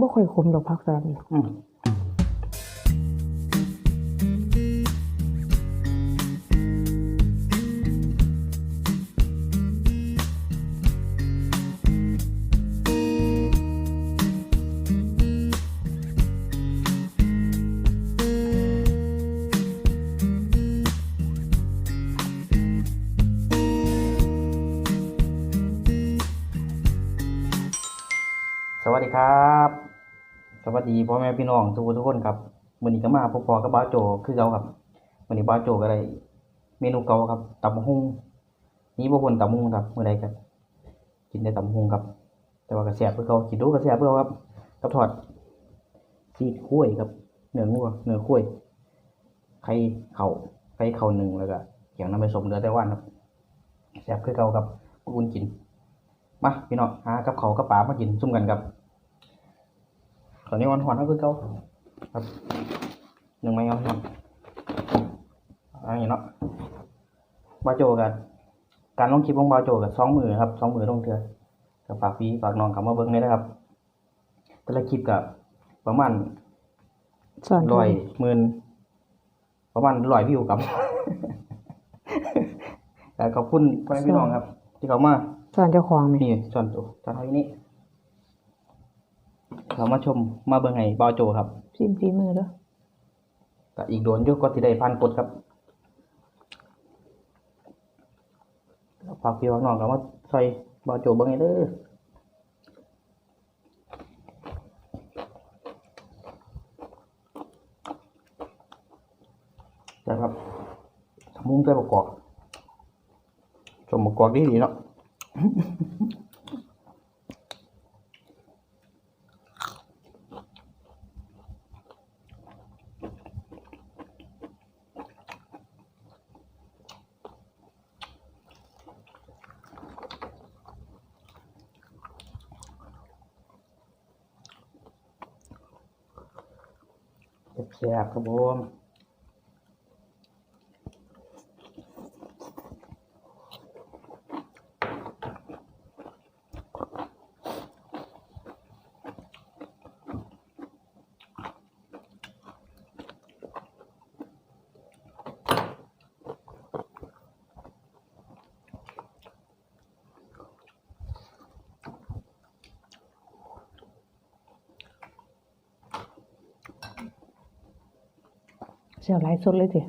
บ่ค่อยขมดอกผักสลัดนี่อืสวัสดีครับ สวัสดีพ่อแม่พี่น้องทุกคนทุกคนครับวันนี้ก็มาพบพอกับบ้าโจคือเก่าครับวันนี้บ้าโจก็ได้เมนูเก่าครับตำหุ่งนี่บ่คนตำหุ่งครับเมื่อใดก็กินได้ตำหุ่งครับ แต่ว่าก็แซ่บเพื่อเก่ากินดูก็แซ่บเพื่อเก่าครับกับทอดซีดข้วยครับเนื้องัวเนื้อข้วยไข่เข่าไข่เข่าหนึ่งแล้วก็เกี่ยงน้ำไปสมเหลือแต่ว่านครับแซ่บคือเก่าครับอุ่นกินมาพี่น้องหากับเขากับปลามากินซุ่มกันครับ ตอนนี้วันหอนก็คือเก่าครับหนึ่งไม้เอาหอนอะไรอย่างเนาะบาโจกันการลงคลิปของบาโจกับสองมือครับสองมือลงเถื่อกับฝากพี่ฝากน้องกลับมาเบิ้งเลยนะครับ แต่ละคลิปกับประมาณสอนร้อยหมื่นประมาณร้อยวิวกับแต่ขอบคุณพ่อแม่พี่น้องครับ ที่เขามาสอนเจ้าของไหมนี่ส่วนตัวตอนนี้นี่ เรามาชมมาเบิ่งให้บาวโจครับซิมฝีมือเด้อก็อีกโดนอยุก็ที่ได้พันกดครับฝากพี่ฝากน้องกับมาใส่บาวโจเบิ่งให้เด้อนะครับทำมุ้งใส่ประกอบชมประกอบดีดีๆเนาะ แซ่บๆครับผม เสียวไลฟ์สดเลยสิ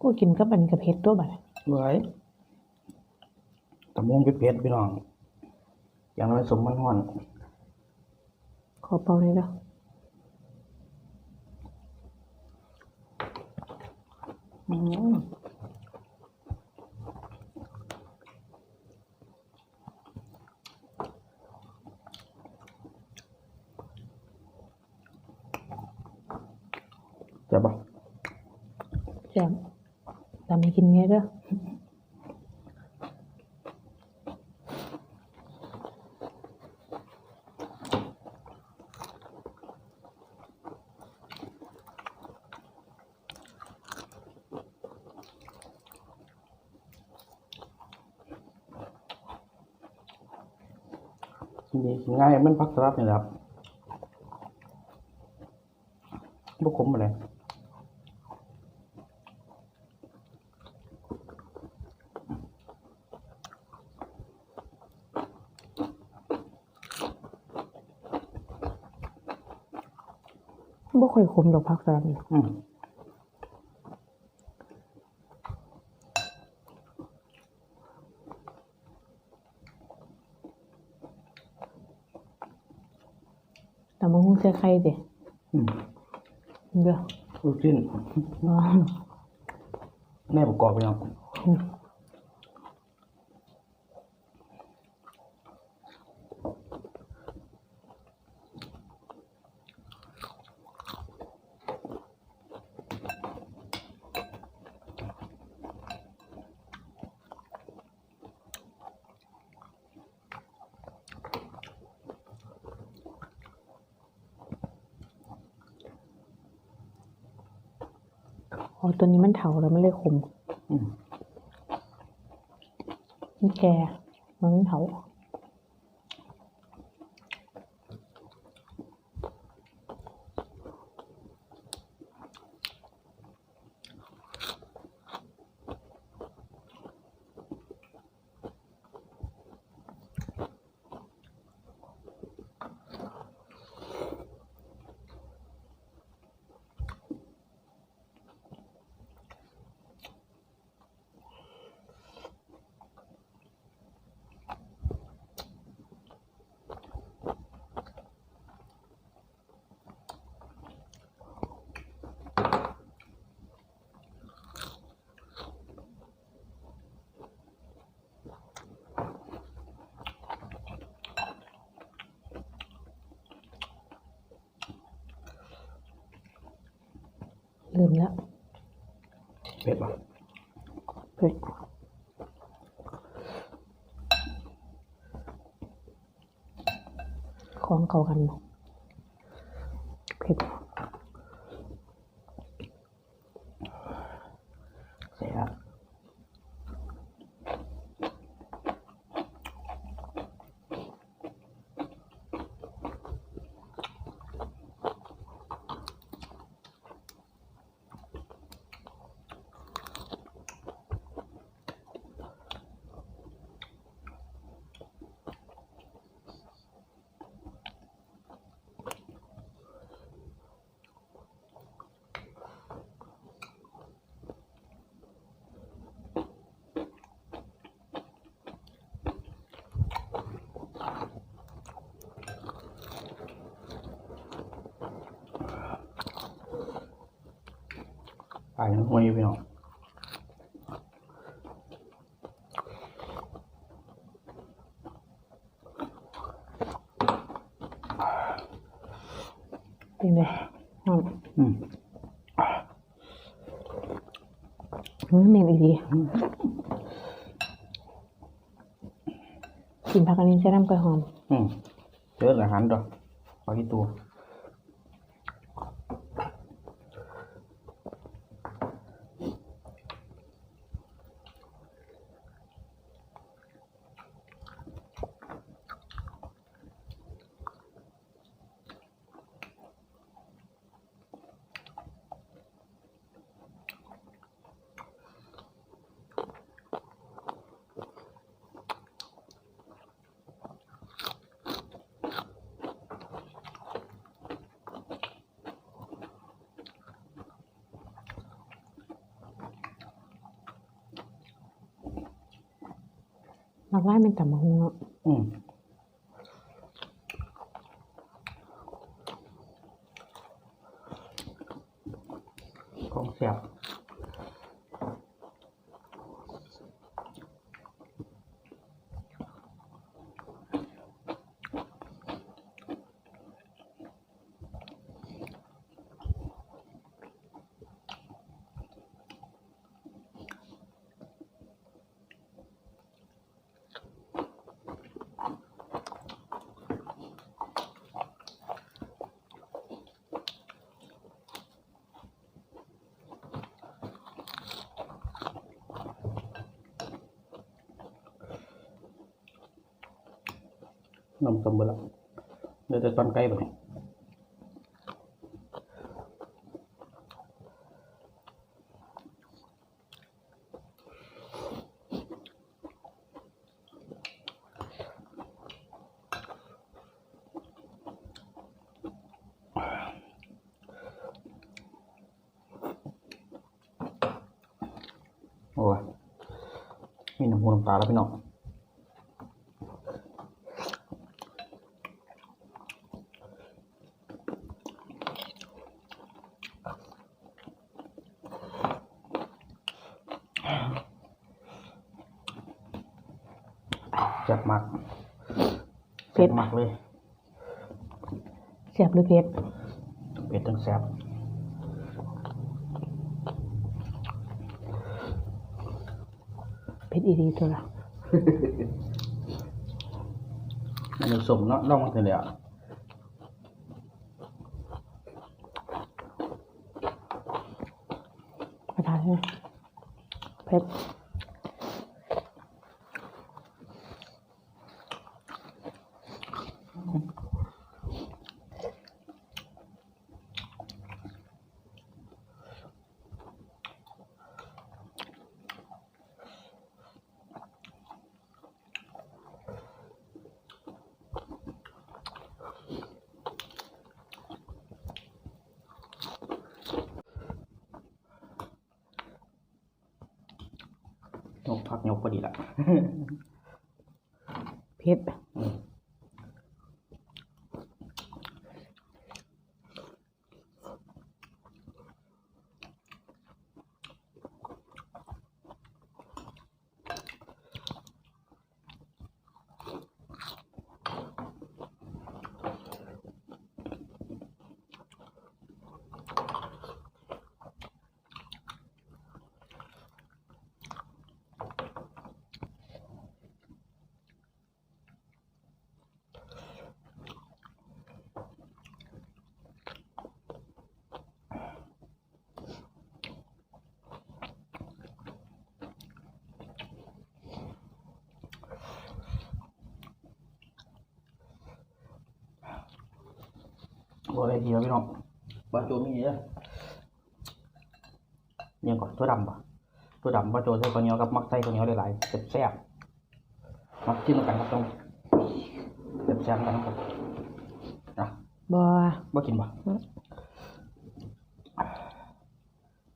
กูกินกับอันนี้กับเผ็ดตัวบัดนี้ไว้ตะมุงเผ็ดๆพี่น้อง อย่างน้อยสมมันห่อน ขอเป่าหน่อยเด้ออืม เจ็บปะแซ่บแต่ไม่กินไงเด้อกินดีกินง่ายมันพักสลัดนี่แหละครับบุกขมอะไร บ่ค่อยขมดอกผักสลัดนี่อืมแต่มันคงใส่ไข่สิอืมเด้อลูกชิ้นอ๋อแม่ประกอบไปเน อ๋อตัวนี้มันเถาแล้วไม่เลยขมมันแกมันเถา ลืมแล้วเผ็ดป่ะเผ็ดของเขากันบ่เไปนะวันนี้พี่น้องเป็นไงอืมอืมมันเหม็นอีกทีกินผักอันนี้ใช้น้ำกระหอม อืมเจออาหารดอกขอที่ตัว หมักไล่เป็นต่ำมะฮุงเนาะ อืมของแซ่บ นำสมบูรณ์แล้วเดี๋ยวจะตอนใกล้ไปเนี่ยโอ้ยมีน้ำหูน้ำตาแล้วพี่น้อง แซ่บมาก เผ็ดมากเลยเสียบหรือเผ็ดเผ็ดทั้งแซ่บเผ็ดอีดีตัวละอันนี้สมเนาะลองมาเสร็จแล้วกระทานใช่ไหมเผ็ด พักยกพอดีละเผ็ดอืมบ่ได้ทีแล้วพี่น้องบาโจมีเยอะยังก่อนตัวดำปะตัวดำบาโจใส่ข้าวเหนียวกับมักใส่ข้าวเหนียวหลายๆแซ่บๆมักจิ้มกันครับต้องแซ่บๆกันครับนะบ่บ่กินปะ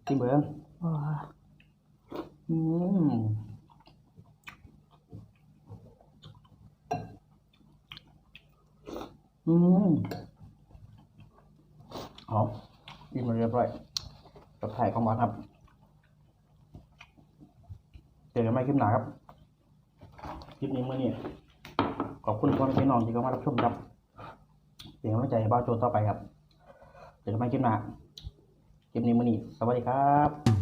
กินเบิ่งบ่อืมอืม หอมกินมาเรียบร้อยกับไข่ของหวานครับเจอกันใหม่คลิปหน้าครับ คลิปนี้เมื่อนี้ขอบคุณพ่อแม่พี่น้องที่เข้ามารับชมครับเป็นกำลังใจให้บ้าโจต่อไปครับ เจอกันใหม่คลิปหน้า คลิปนี้เมื่อนี้ สวัสดีครับ